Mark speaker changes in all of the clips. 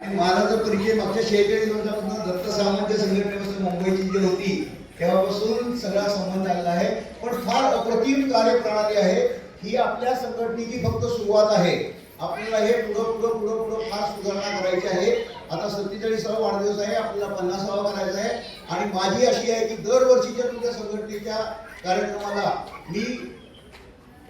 Speaker 1: आणि माझा परिचय मागच्या शेहेचाळीस वर्षापासून दत्त सामंत संघटनेपासून मुंबईची जी होती तेव्हापासून सगळा संबंध आलेला आहे. पण फार अप्रतिम कार्यप्रणाली आहे. ही आपल्या संघटनेची फक्त सुरुवात आहे. आपल्याला हे पुढं पुढं पुढं पुढं फार सुधारणा करायची आहे. आता सत्तेचाळीसावा वाढदिवस आहे आपल्याला पन्नासावा करायचा आहे. आणि माझी अशी आहे की दरवर्षीच्या तुमच्या संघटनेच्या कार्यक्रमाला मी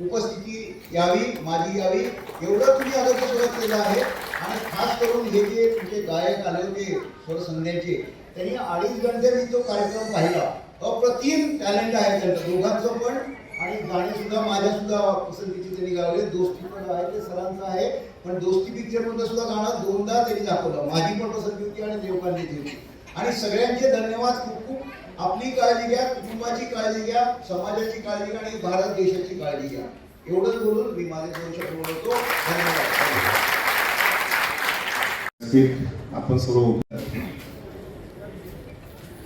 Speaker 1: उपस्थिती यावी माझी यावी एवढं तुम्ही अगोदर सुरुवात केलं आहे. आणि खास करून हे जे तुमचे गायक आले होते स्वरसंध्याचे त्यांनी अडीच घंटे मी तो कार्यक्रम पाहिला अप्रतिम टॅलेंट आहे त्यांचं. दोघांचं पण आणि गाणी सुद्धा माझ्या सुद्धा पसंतीची त्यांनी गावले. दोस्ती पण आहे ते सरांचं आहे. पण दोस्ती पिक्चरमधलं सुद्धा गाणं दोनदा त्यांनी दाखवलं. माझी पण पसंती होती आणि देवकांची होती. आणि सगळ्यांचे धन्यवाद खूप खूप. आपली काळजी घ्या कुटुंबाची काळजी घ्या समाजाची काळजी घ्या आणि भारत देशाची काळजी घ्या. एवढंच बोलून मी माझे दोन बोलवतो धन्यवाद.
Speaker 2: आपण सर्व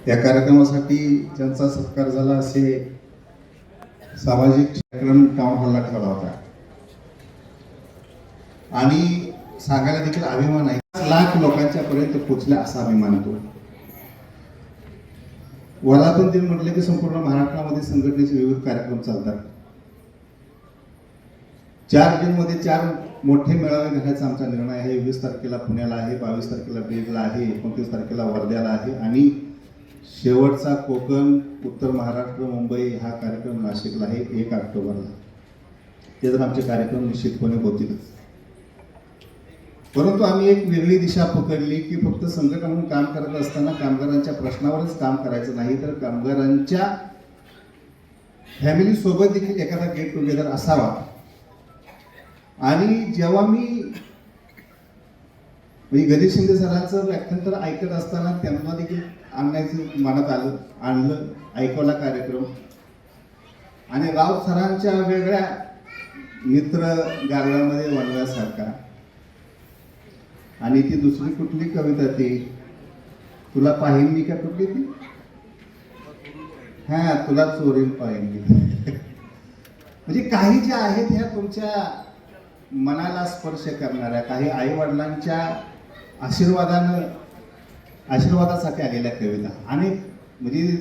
Speaker 2: या कार्यक्रमासाठी ज्यांचा सत्कार झाला असे सामाजिक कार्यक्रम टाउन हॉलला ठेवला होता. आणि सांगायला देखील अभिमान आहे. पाच लाख लोकांच्या पर्यंत पोहोचला असा अभिमान तो वर्धापन दिन म्हटलं की संपूर्ण महाराष्ट्रामध्ये संघटनेचे विविध कार्यक्रम चालतात. चार जूनमध्ये चार मोठे मेळावे घेण्याचा आमचा निर्णय आहे. वीस तारखेला पुण्याला आहे बावीस तारखेला बीडला आहे एकोणतीस तारखेला वर्ध्याला आहे आणि शेवटचा कोकण उत्तर महाराष्ट्र मुंबई हा कार्यक्रम नाशिकला आहे एक ऑक्टोबरला. ते तर आमचे कार्यक्रम निश्चितपणे होतीलच परंतु आम्ही एक वेगळी दिशा पकडली की फक्त संघटना म्हणून काम करत असताना कामगारांच्या प्रश्नावरच काम करायचं नाही तर कामगारांच्या फॅमिली सोबत देखील एखादा गेट टुगेदर असावा. आणि जेव्हा मी म्हणजे गणेश शिंदे सरांचं व्याख्यान तर ऐकत असताना त्यांना देखील आणण्याचं मनात आलं आणलं ऐकवला कार्यक्रम. आणि राव सरांच्या वेगळ्या मित्र गारव्यामध्ये वनव्यासारखा. आणि ती दुसरी कुठली कविता ती? तुला पाहिन मी का कुठली ती? हा तुला चोरील पाहिन मी म्हणजे काही ज्या आहेत ह्या तुमच्या मनाला स्पर्श करणाऱ्या काही आई वडिलांच्या आशीर्वादानं आशीर्वादासाठी आलेल्या कविता. आणि म्हणजे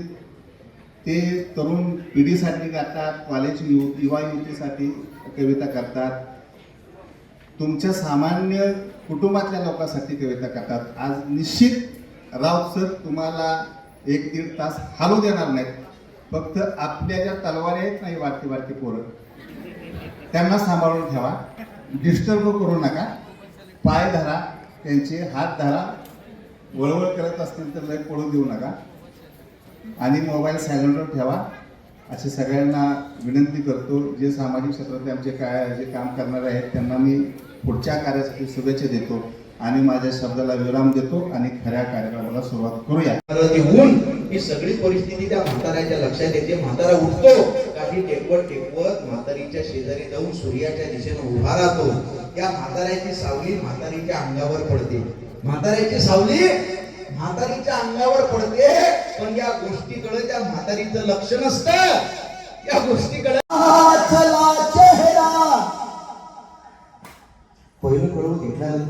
Speaker 2: ते तरुण पिढीसाठी गातात कॉलेज यु युवा युवतीसाठी कविता करतात. तुमच्या सामान्य कुटुंबातल्या लोकांसाठी कविता करतात. आज निश्चित राऊत सर तुम्हाला एक दीड तास हालू देणार नाहीत. फक्त आपल्या ज्या तलवारी आहेत नाही वाटती वाटती पोरं त्यांना सांभाळून ठेवा. डिस्टर्ब करू नका. पाय धरा त्यांचे हात धरा. वळवळ करत असतील तर लय पळू देऊ नका. आणि मोबाईल सायलेंटवर ठेवा. असे सगळ्यांना विनंती करतो जे सामाजिक क्षेत्रातले आमचे काय जे काम करणारे आहेत त्यांना मी पुढच्या कार्यासाठी शुभेच्छा देतो आणि माझ्या शब्दाला विराम देतो आणि खऱ्या कार्यक्रमाला सुरुवात करूया.
Speaker 3: तर ही सगळी परिस्थिती त्या म्हाताऱ्याच्या लक्षात येते. म्हातारा उठतो काही टेकवत टेकवत म्हातारीच्या शेजारी जाऊन सूर्याच्या दिशेने उभा राहतो. त्या म्हाताऱ्याची सावली म्हातारीच्या अंगावर पडते. म्हाताऱ्याची सावली म्हातारीच्या अंगावर पडते. पण या गोष्टीकडे त्या म्हातारीचं लक्ष नसतं. या गोष्टीकडे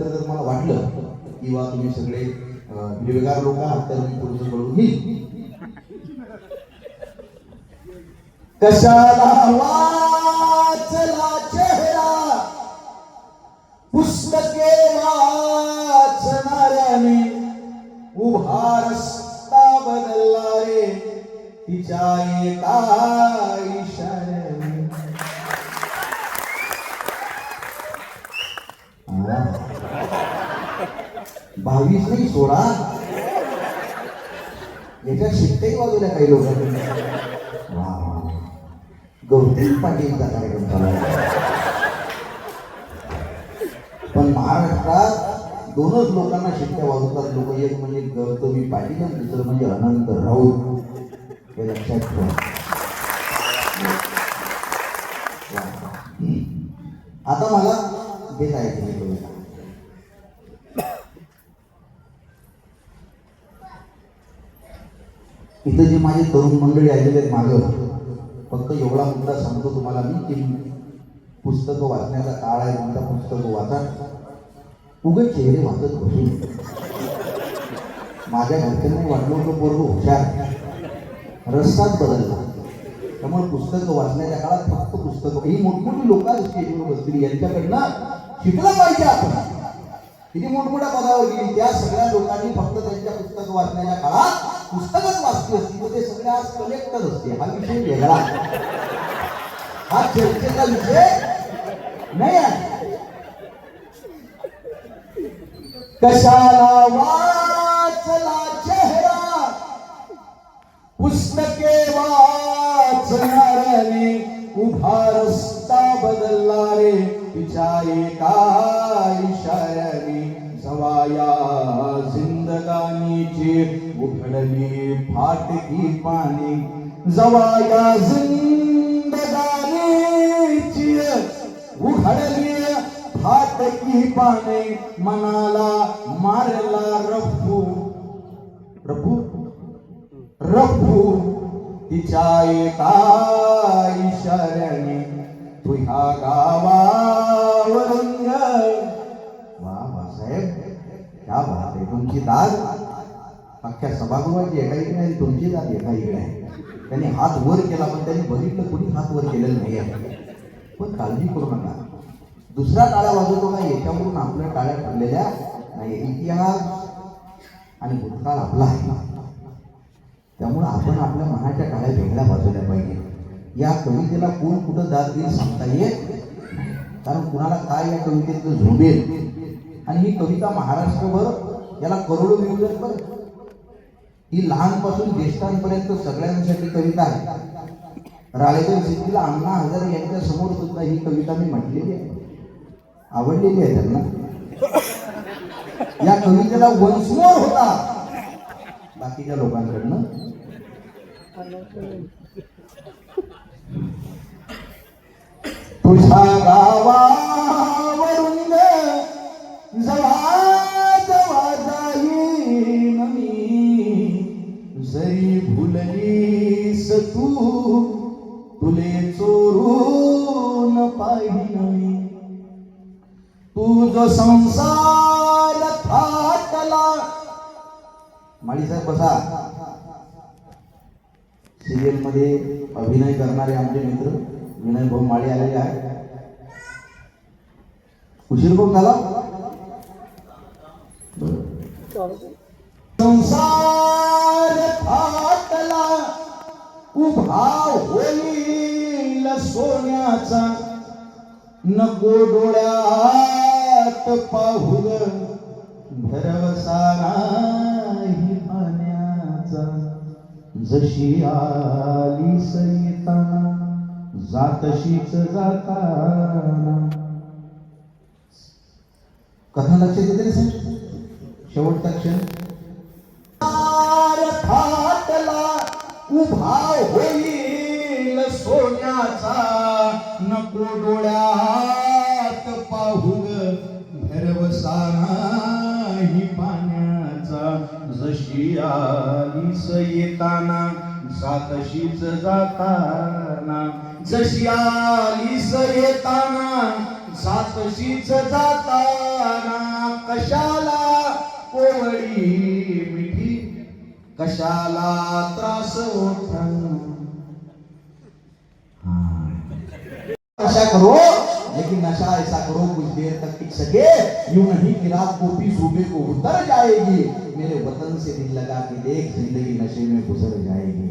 Speaker 4: घेतल्यानंतर जर मला वाटलं किंवा तुम्ही सगळे अं, हिरवेगार लोक आहात तर मी पुढचं कळवून घेईन. कशाला वाचला चेहरा? पुस्तके वाचणाऱ्याने उभा रस्ता बदलला रे. तिच्या एका बावीस नाही सोळा याच्या शिट्ट्याही वाजवल्या काही लोकांनी. वा गौतम पाटीलचा कार्यक्रम चालू पण महाराष्ट्रात दोनच लोकांना शिट्ट्या वाजवतात. लोक एक म्हणजे गौतमी पाटील आणि दुसरं म्हणजे अनंत राऊत. हे लक्षात ठेवा. आता मला बेस ऐकून करूया इथं जे माझे तरुण मंडळी आलेले आहेत मागं फक्त एवढा मुद्दा सांगतो तुम्हाला मी की पुस्तकं वाचण्याचा काळ आहे तुमचा पुस्तकं वाचा. उगे चेहरे वाचत होते माझ्या घरच्यांना वाटलं होतं पोरग हुशार. रस्ताच बदलला. त्यामुळे पुस्तकं वाचण्याच्या काळात फक्त पुस्तकं ही मोठमोठी लोक स्टेजवर बसतील यांच्याकडनं शिकलं पाहिजे आपण. किती मोठमोठ्या पदावर गेली त्या सगळ्या लोकांनी फक्त त्यांच्या पुस्तकं वाचण्याच्या काळात पुस्तकच वाचली असती तर ते सगळे आज कलेक्टर असते हा विषय वेगळा. हा चर्चेचा विषय नाही आहे. कशाला वाचला चेहरा? पुस्तके वाचणाऱ्याने उभा रस्ता बदलला रे तिच्या एका इशाऱ्याने सवाया जिंदगानीची उघडली फाटकी पाणी. जवाया जिंदगानीची उघडली फाटकी पाने मनाला मारला रफू. रफू? रफू. तिच्या एका इशाऱ्याने तुझ्या गावावर क्या बात आहे तुमची दाद अख्ख्या सभागृहाची एका इकडे आहे तुमची दाद एका इकडे आहे त्यांनी हात वर केला पण त्यांनी बघितलं कुणी हात वर केलेलं नाही आहे पण काळजी करू नका दुसरा टाळ्या वाजवतो का याच्यावरून आपल्या टाळ्या ठरलेल्या नाही इतिहास आणि भूतकाळ आपला आहे त्यामुळं आपण आपल्या मनाच्या टाळ्या वेगळ्या वाजवल्या पाहिजे या कवितेला कोण कुठं दाद देईल सांगता येत कारण कुणाला काय या कवितेतलं झोंबेल आणि ही कविता महाराष्ट्रभर याला करोडो व्ह्यूज पण बरं. ही लहानपासून ज्येष्ठांपर्यंत सगळ्यांसाठी कविता आहे. राळेकर सिद्धीला अण्णा हजारे यांच्या समोर सुद्धा ही कविता मी म्हटलेली आहे. आवडलेली आहे त्यांना. या कवितेला वंशमोर होता. बाकीच्या लोकांकडनं. तुझ्या गावावरून जवा जवा जाईन मी जरी भुललीस तू तुले चोरून पाहिन मी तुझ संसार थाटला बसा सिरियलमध्ये अभिनय करणारे आमचे मित्र विनय भाऊ माळी आलेले आहे उशीर कोण झाला संसार थाटला उभा होईल सोन्याचा. नको डोळ्यात पाहुल ग भरवसा नाही पाण्याचा. जशी आली सैताना जातशीच जाताना. कथा लक्षात येते ना सर शेवटचा क्षण. फाटला उभा होईल सोन्याचा. नको डोळ्यात पाहू भरवसा नाही पाण्याचा. जशी आलीस येताना जातशीच जाताना. जशी आलीस येताना जातशीच जाताना कशाला कोवळी मिठी कशाला त्रास नशा करो, लेकिन नशा ऐसा करो, कुछ देर तक टिक सके, यूँ नहीं कि रात को पी सुबह को उतर जाएगी। मेरे वतन से दिल लगा के देख, ज़िंदगी नशे में गुजर जाएगी।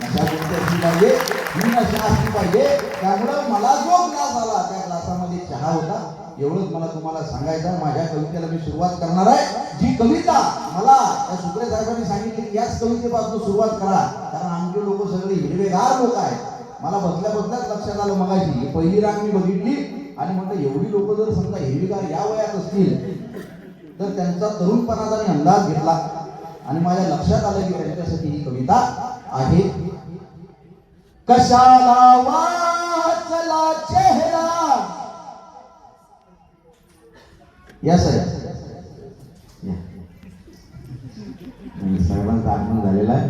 Speaker 4: नशा कोणती असली पाहिजे ही नशा असली पाहिजे त्यामुळं मला जो ग्लास आला त्या ग्लासामध्ये चहा होता। एवढंच मला तुम्हाला सांगायचं माझ्या कवितेला मी सुरुवात करणार आहे. जी कविता मला त्या सुप्रे साहेबांनी सांगितली की याच कवितेपासून सुरुवात करा. कारण आमचे लोक सगळे हिरवेगार लोक आहेत. मला बसल्या बसल्याच लक्षात आलं मगाशी. पहिली रांग मी बघितली. आणि म्हटलं एवढी लोक जर समजा हिरवीगार या वयात असतील तर त्यांचा तरुणपणाचा मी अंदाज घेतला. आणि माझ्या लक्षात आलं की त्यांच्यासाठी ही कविता आहे. कशाला वाचला चेहरा? या साहेब या. आणि आगमन झालेलं आहे.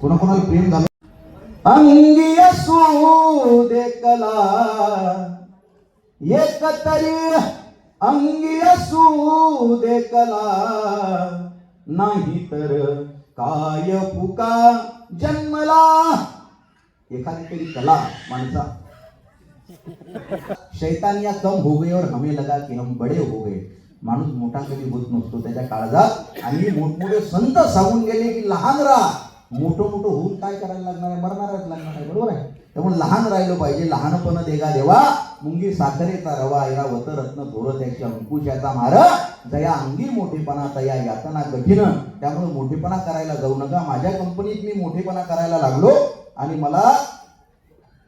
Speaker 4: कोणाकोणाला प्रेम झालं? अंगी असू दे कला. एकतरी अंगी असू दे कला. नाही तर काय फुका जन्मला. एखादी तरी कला माणसा. शैतानिया कम हो गए और हमें लगा की हम बडे हो गए। माणूस मोठा कधी होत नसतो त्याच्या काळजात. आणि मोठमोठे संत सांगून गेले की लहान राहा. मोठं मोठं होऊन काय करायला लागणार आहे? मरणारच लागणार आहे बरोबर आहे? त्यामुळे लहान राहिलं पाहिजे. लहानपण देगा देवा. मुंगी साखरेचा रवा ऐरा वतरत्न थोर त्याची अंकुशाचा मार. जया अंगी मोठेपणा तया यातना कठीण. त्यामुळे मोठेपणा करायला जाऊ नका. माझ्या कंपनीत मी मोठेपणा करायला लागलो. आणि मला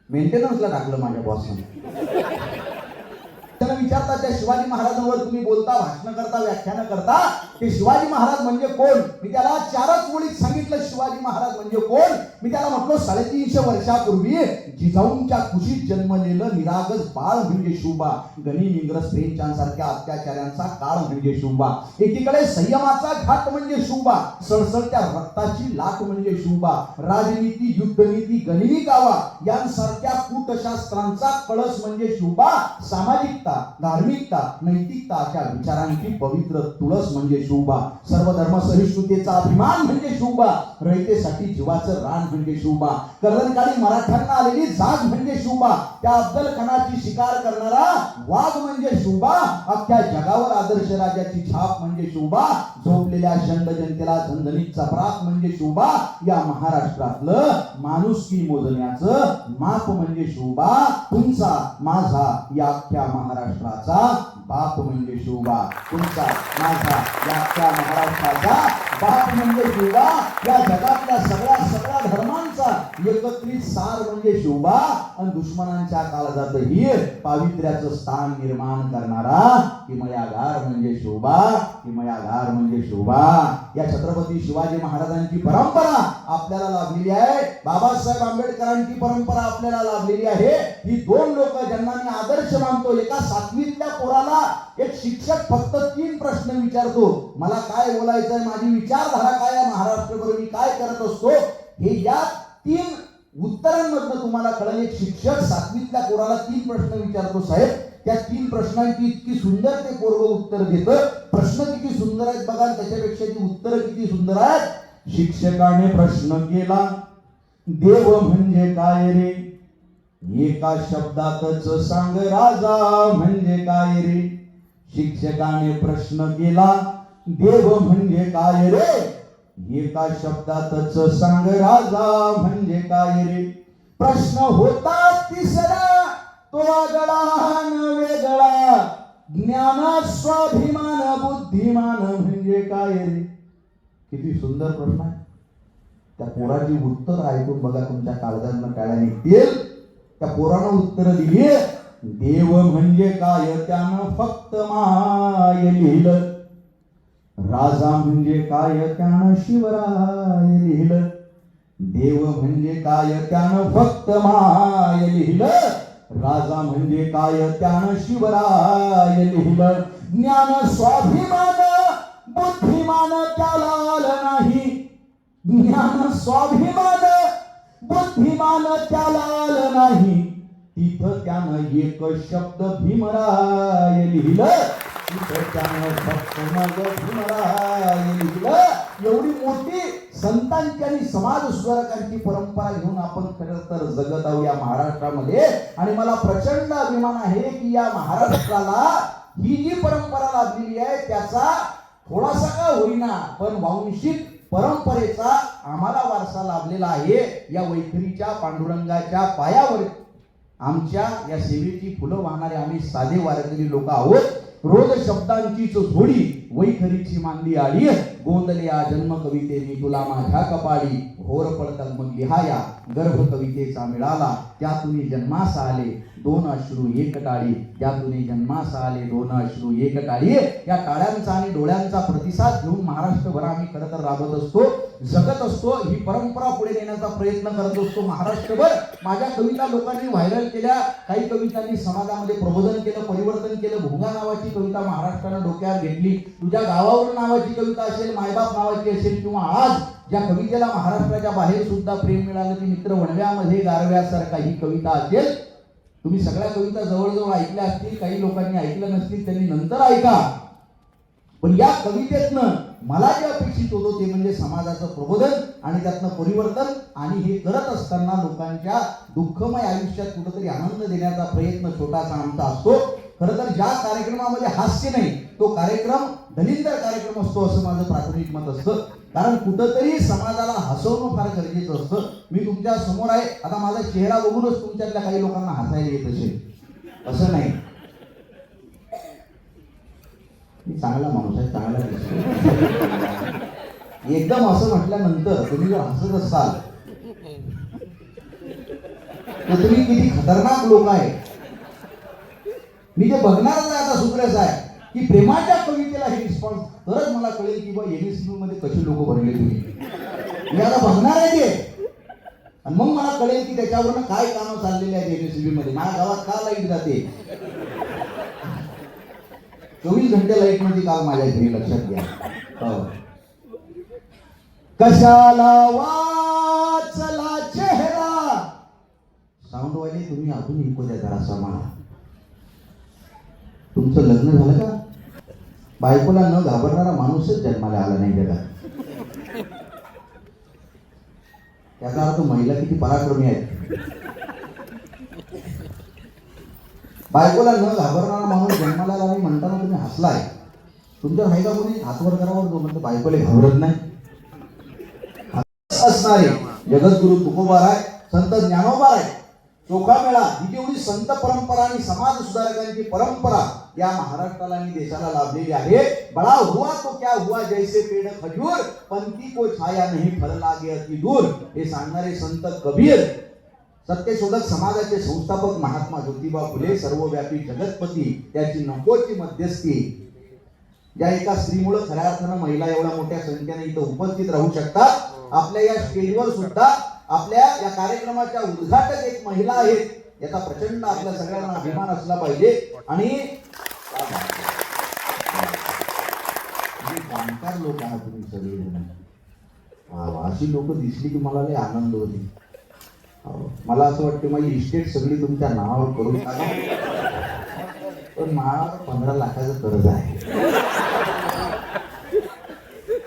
Speaker 4: मेंटेनन्सला टाकलं माझ्या बॉसने विचारता त्या शिवाजी महाराजांवर तुम्ही बोलता भाषण करता व्याख्यान करता. ते शिवाजी महाराज म्हणजे कोण? मी त्याला चारच मुळीत सांगितलं शिवाजी महाराज म्हणजे कोण? मी त्याला म्हटलो साडेतीनशे वर्षापूर्वी जिजाऊंच्या कुशीत जन्मलेलं निरागस बाळ म्हणजे शिवबा गणी इंग्रज फ्रेंचांसारख्या अत्याचारांचा काळ म्हणजे शिवबा एकीकडे संयमाचा घाट म्हणजे शिवबा सळसळत्या रक्ताची लाट म्हणजे शिवबा राजनीती युद्धनीती गणिनी गावा यांसारख्या कूटशास्त्रांचा कळस म्हणजे शिवबा सामाजिकता. धार्मिकता नैतिकता अशा विचारांची पवित्र तुळस म्हणजे शिवबा सर्व धर्म सहिष्णुतेचा अभिमान म्हणजे शिवबा रयतेसाठी जीवाचं रान म्हणजे शिवबा कर्दनकाळी मराठ्यांना आलेली जाग म्हणजे शिवबा त्या अब्दल खानाची शिकार करणारा वाघ म्हणजे शिवबा अख्ख्या जगावर आदर्श राजाची छाप म्हणजे शिवबा झोपलेल्या शंड जनतेला झणझणीत चपराक म्हणजे शिवबा या महाराष्ट्रातलं माणुसकी मोजण्याचं माप म्हणजे शिवबा तुमचा माझा या अख्ख्या म्हणजे महाराष्ट्राचा बाप म्हणजे शिवबा तुमचा माझा या महाराष्ट्राचा बाप म्हणजे शिवबा या जगातल्या सगळ्या सगळ्या एकत्रित सार म्हणजे शोभा आणि दुश्मनांच्या काळजातही पावित्र्याचं स्थान निर्माण करणारा किमयागार म्हणजे शोभा किमयागार म्हणजे शोभा. या छत्रपती शिवाजी महाराजांची परंपरा आपल्याला लाभलेली आहे. बाबासाहेब आंबेडकरांची परंपरा आपल्याला लाभलेली आहे. ही दोन लोक ज्यांना मी आदर्श मानतो एका सातवीतल्या पोराला एक शिक्षक फक्त तीन प्रश्न विचारतो. मला काय बोलायचंय? माझी विचारधारा काय आहे? महाराष्ट्रभर मी काय करत असतो? हे या तीन उत्तरांमधनं तुम्हाला कळेल एक शिक्षक सातवीतल्या पोराला तीन प्रश्न विचारतो साहेब. त्या तीन प्रश्नांची इतकी सुंदर ते पोरग उत्तर देतं. प्रश्न किती सुंदर आहेत बघा त्याच्यापेक्षा ती उत्तर किती सुंदर आहेत. शिक्षकाने प्रश्न केला. देव म्हणजे काय रे? एका शब्दातच सांग राजा म्हणजे काय रे? शिक्षकाने प्रश्न केला. देव म्हणजे काय रे? एका शब्दातच सांग राजा म्हणजे काय रे? प्रश्न होता तिसरा तो आगळा वेगळा. ज्ञान स्वाभिमान बुद्धिमान म्हणजे काय रे? किती सुंदर प्रश्न आहे. त्या पोराची उत्तर ऐकून बघा तुमच्या काळजांना काळ्या निघतील त्या पोरानं उत्तर दिली देव म्हणजे काय? त्यानं फक्त माय लिहिलं. राजा म्हणजे काय त्यानं शिवराय लिहिलं? देव म्हणजे काय त्यानं फक्त माय लिहिलं? राजा म्हणजे काय त्यानं शिवराय लिहिलं? ज्ञान स्वाभिमान बुद्धिमान त्याला आलं नाही. ज्ञान स्वाभिमान बुद्धिमान त्याला आलं नाही. तिथं त्यानं एक शब्द भीमराय लिहिलं. एवढी मोठी संतांची आणि समाज सुधारकांची परंपरा घेऊन आपण खरं तर जगत आहोत या महाराष्ट्रामध्ये. आणि मला प्रचंड अभिमान आहे की या महाराष्ट्राला ही जी परंपरा लाभलेली आहे त्याचा थोडासा का होईना पण वांशिक परंपरेचा आम्हाला वारसा लाभलेला आहे या वैखरीच्या पांडुरंगाच्या पायावर. आमच्या या सेवेची फुलं वाहणारे आम्ही साधे वारकरी लोक आहोत. रोज शब्दांचीच झोडी वैखरीची मांदी आली गोंदल्या जन्म कवितेने तुला माझ्या कपाळी. होर पडतात मग लिहाया. गर्भ कवितेचा मिळाला. त्यातून जन्मास आले. दोन अश्रू एक टाळी. त्यातून जन्मास आले. दोन अश्रू एक टाळी. या टाळ्यांचा आणि डोळ्यांचा प्रतिसाद घेऊन महाराष्ट्रभर आम्ही खरं तर राबत असतो जगत असतो. ही परंपरा पुढे नेण्याचा प्रयत्न करत असतो महाराष्ट्रभर. माझ्या कविता लोकांनी व्हायरल केल्या. काही कवितांनी समाजामध्ये प्रबोधन केलं परिवर्तन केलं. भोंगा नावाची कविता महाराष्ट्रानं डोक्यावर घेतली. तुझ्या गावावर नावाची कविता असेल मायबाप नावाची असेल किंवा आज ज्या कवितेला महाराष्ट्राच्या बाहेर सुद्धा प्रेम मिळालं ती मित्र वणव्यामध्ये गारव्यासारखा ही कविता असेल तुम्ही सगळ्या कविता जवळजवळ ऐकल्या असतील काही लोकांनी ऐकलं नसतील त्यांनी नंतर ऐका. पण या कवितेतनं मला जे अपेक्षित होतं ते म्हणजे समाजाचं प्रबोधन आणि त्यातनं परिवर्तन आणि हे करत असताना लोकांच्या दुःखमय आयुष्यात कुठंतरी आनंद देण्याचा प्रयत्न छोटासा आमचा असतो. खरं तर ज्या कार्यक्रमामध्ये हास्य नाही तो कार्यक्रम दलिंदर कार्यक्रम असतो असं माझं प्राथमिक मत असतं. कारण कुठंतरी समाजाला हसवणं फार गरजेचं असतं. मी तुमच्यासमोर आहे आता माझा चेहरा बघूनच तुमच्यातल्या काही लोकांना हसायला येत असेल. असं नाही. मी चांगला माणूस आहे चांगला दिसतो एकदम असं म्हटल्यानंतर तुम्ही जर हसत असाल तर तुम्ही किती खतरनाक लोक आहे मी ते बघणारच आहे आता सुप्रेस आहे की प्रेमाच्या कवितेला हे रिस्पॉन्स तरच मला कळेल की बा एनएसयू मध्ये कसे लोक भरले तुम्ही. मी आता बघणार आहे ते. आणि मग मला कळेल की त्याच्यावरनं काय कामं चाललेली आहेत बी मध्ये. माझ्या गावात का लाइट जाते? चोवीस घंटे लाइट म्हणजे काल माझ्या घरी लक्षात घ्या. हो. कशाला वाचला चेहरा? साऊंड वाले तुम्ही अजून इको द्या जरासा मला. तुमचं लग्न झालं का? बायकोला न घाबरणारा माणूसच जन्माला आला नाही जगात. त्याचा अर्थ महिला किती पराक्रमी आहेत. बायकोला न घाबरणारा माणूस जन्माला आला नाही म्हणताना तुम्ही हसलाय. तुमच्या आहे का कोणी? हातवर करावर जो म्हणतो बायकोला घाबरत नाही. असणारे जगद्गुरु तुकोबार आहे संत ज्ञानोबार आहे चोखा मेळा ही जेवढी संत परंपरा आणि समाज सुधारकांची परंपरा या महाराष्ट्राला आणि देशाला लाभलेली आहे. बळा हुआ तो क्या हुआ जैसे पेड़ खजूर पंथी को छाया नाही फल लागे अति दूर हे सांगणारे संत कबीर सत्यशोधक समाजाचे संस्थापक महात्मा ज्योतिबा फुले सर्वव्यापी जगतपती त्याची नकोची मध्यस्थी. ज्या एका स्त्रीमुळे खऱ्या अर्थानं महिला एवढ्या मोठ्या संख्येने इथं उपस्थित राहू शकतात. आपल्या या स्टेजवर सुद्धा आपल्या या कार्यक्रमाच्या उद्घाटक एक महिला आहेत याचा प्रचंड आपल्या सगळ्यांना अभिमान असला पाहिजे. आणि जाणकार लोक आहात तुम्ही सगळे अशी लोक दिसली की मला लय आनंद होती. मला असं वाटतं माझी इस्टेट सगळी तुमच्या नावावर करून टाका. पण मला पंधरा लाखाचं कर्ज आहे.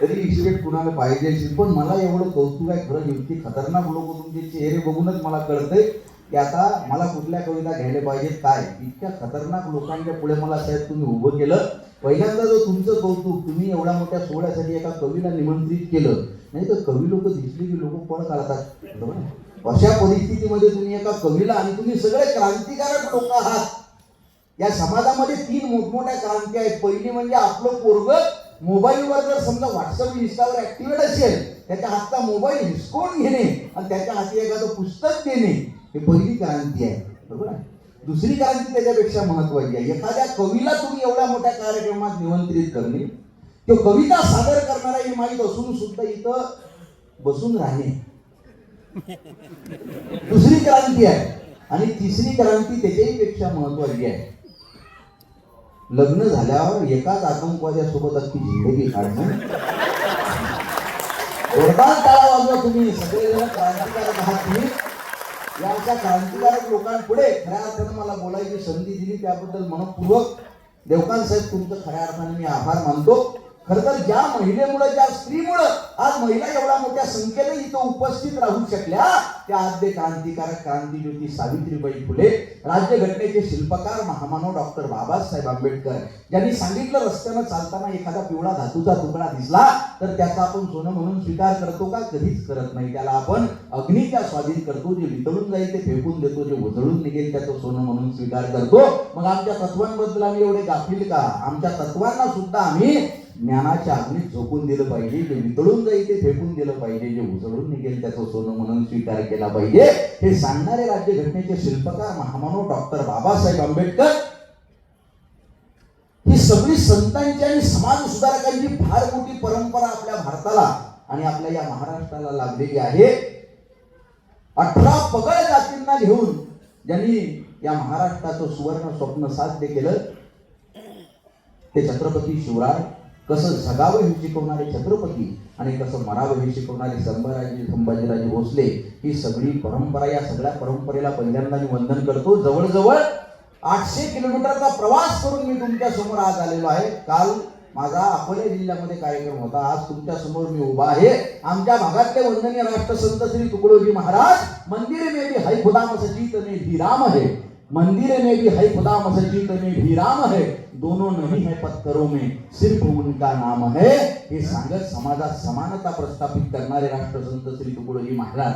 Speaker 4: तरी इन्सिडेंट कुणाला पाहिजे असेल पण मला एवढं कौतुक आहे खरं इतकी खतरनाक लोक तुमचे चेहरे बघूनच मला कळतंय की आता मला कुठल्या कविता घ्यायला पाहिजेत काय? इतक्या खतरनाक लोकांच्या पुढे मला साहेब तुम्ही उभं केलं. पहिल्यांदा जो तुमचं कौतुक तुम्ही एवढ्या मोठ्या सोहळ्यासाठी एका कवीला निमंत्रित केलं. नाही तर कवी लोक दिसली की लोक पळ काढतात बरोबर अशा परिस्थितीमध्ये तुम्ही एका कवीला आणि तुम्ही सगळे क्रांतिकारक लोक आहात. या समाजामध्ये तीन मोठमोठ्या क्रांती आहेत. पहिली म्हणजे आपलं पोरग मोबाईलवर जर समजा व्हॉट्सअप इंस्टावर ऍक्टिव्हेट असेल त्याच्या हातचा मोबाईल हिसकून घेणे आणि त्याच्या हाती एखादं पुस्तक देणे हे पहिली क्रांती आहे. बरोबर आहे? दुसरी क्रांती त्याच्यापेक्षा महत्वाची आहे. एखाद्या कवीला तुम्ही एवढ्या मोठ्या कार्यक्रमात निमंत्रित करणे तो कविता सादर करणारा हे माहीत असून सुद्धा इथं बसून राहणे. दुसरी क्रांती आहे. आणि तिसरी क्रांती त्याच्याही पेक्षा महत्वाची आहे. लग्न झाल्यावर एकाच आतंकवाद्यासोबत अख्खी जिंदगी काढणं. जोरदार टाळा वाजवा तुम्ही सगळेजण क्रांतिकारक आहात तुम्ही. या क्रांतिकारक लोकांपुढे खऱ्या अर्थानं मला बोलायची संधी दिली त्याबद्दल मनपूर्वक देवकांत साहेब तुमचं खऱ्या अर्थाने मी आभार मानतो. खर तर ज्या महिलेमुळं ज्या स्त्रीमुळं आज महिला एवढ्या मोठ्या संख्येने इथं उपस्थित राहू शकल्या त्या आद्य क्रांतिकारक क्रांतीज्योती सावित्रीबाई फुले राज्यघटनेचे शिल्पकार महामानव डॉक्टर बाबासाहेब आंबेडकर. यांनी सांगितलं रस्त्यानं चालताना एखादा पिवळा धातूचा तुकडा दिसला तर त्याचा आपण सोनं म्हणून स्वीकार करतो का? कधीच करत नाही. त्याला आपण अग्नीच्या स्वाधीन करतो जे वितळून जाईल ते फेकून देतो जे उधळून निघेल त्याचं सोनं म्हणून स्वीकार करतो. मग आमच्या तत्वांबद्दल आम्ही एवढे गाफील का? आमच्या तत्वांना सुद्धा आम्ही ज्ञानाच्या अग्नीत झोकून दिलं पाहिजे जे वितळून जाईल ते फेकून दिलं पाहिजे जे उजळून निघेल त्याचं सोनं म्हणून स्वीकार केला पाहिजे. हे सांगणारे राज्यघटनेचे शिल्पकार महामानव डॉक्टर बाबासाहेब आंबेडकर ही सगळी संतांची आणि समाज सुधारकांची फार मोठी परंपरा आपल्या भारताला आणि आपल्या या महाराष्ट्राला लाभलेली आहे. अठरा पगड जातींना घेऊन ज्यांनी या महाराष्ट्राचं सुवर्ण स्वप्न साध्य केलं ते छत्रपती शिवराय कसं जगावं हे शिकवणारे छत्रपती आणि कसं मरावं हे शिकवणारे संभाजी संभाजीराजे भोसले ही सगळी परंपरा या सगळ्या परंपरेला पहिल्यांदा मी वंदन करतो. जवळजवळ आठशे किलोमीटरचा प्रवास करून मी तुमच्यासमोर आज आलेलो आहे. काल माझा अकोले जिल्ह्यामध्ये कार्यक्रम होता. आज तुमच्यासमोर मी उभा आहे. आमच्या भागातले वंदनीय राष्ट्रसंत श्री तुकडोजी महाराज मंदिर मे भी है खुदा मसजीद में राम मंदिर में भी है खुदा मस्जिद में भी राम है। दोनों नहीं है पत्थरों में सिर्फ उनका नाम है। हे सांगत समाजात समानता प्रस्थापित करणारे राष्ट्रसंत श्री तुकडोजी महाराज।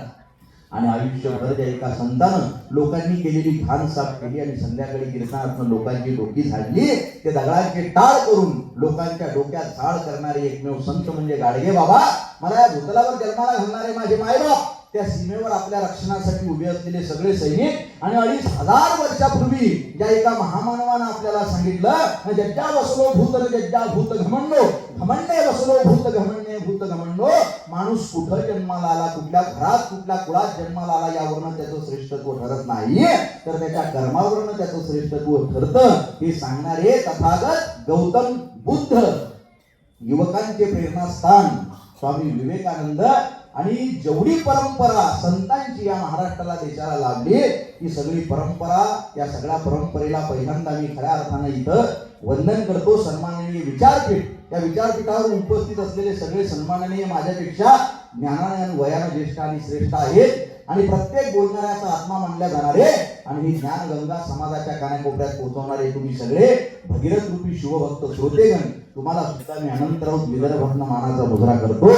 Speaker 4: आणि आयुष्यभर त्या एका संतानं लोकांनी केलेली घाण साफ केली आणि संध्याकाळी गिरणार लोकांची डोकी झाडली. ते दगडांचे टाळ करून लोकांच्या डोक्यात झाड करणारे एकमेव संत म्हणजे गाडगे बाबा. मला या भूतलावर जन्माला घालणारे माझे मायबाप. त्या सीमेवर आपल्या रक्षणासाठी उभे असलेले सगळे सैनिक आणि अडीच हजार वर्षापूर्वी ज्या एका महामानवानं आपल्याला सांगितलं जज्जा बसलो भूत जज्जा भूत घमंडो घमंडे बसलो भूत घमंडे भूत घमंडो माणूस कुठं जन्माला आला कुठल्या घरात कुठल्या कुळात जन्माला आला यावरनं त्याचं श्रेष्ठत्व ठरत नाही. तर त्याच्या कर्मावरनं त्याचं श्रेष्ठत्व ठरतं हे सांगणारे तथागत गौतम बुद्ध. युवकांचे प्रेरणास्थान स्वामी विवेकानंद आणि जेवढी परंपरा संतांची या महाराष्ट्राला देशाला लाभली ही सगळी परंपरा या सगळ्या परंपरेला पहिल्यांदा मी खऱ्या अर्थानं इथं वंदन करतो सन्माननीय विचारपीठ. या विचारपीठावर उपस्थित असलेले सगळे सन्माननीय माझ्यापेक्षा ज्ञानाने आणि वयाने ज्येष्ठ आणि श्रेष्ठ आहेत. आणि प्रत्येक बोलणाऱ्याचा आत्मा मानल्या जाणारे आणि ही ज्ञानगंगा समाजाच्या कानाकोपऱ्यात पोहोचवणारे तुम्ही सगळे भगीरथ रूपी शिवभक्त श्रोतेगण तुम्हाला सुद्धा मी अनंतराव विदर्भातनं मानाचा मुजरा करतो.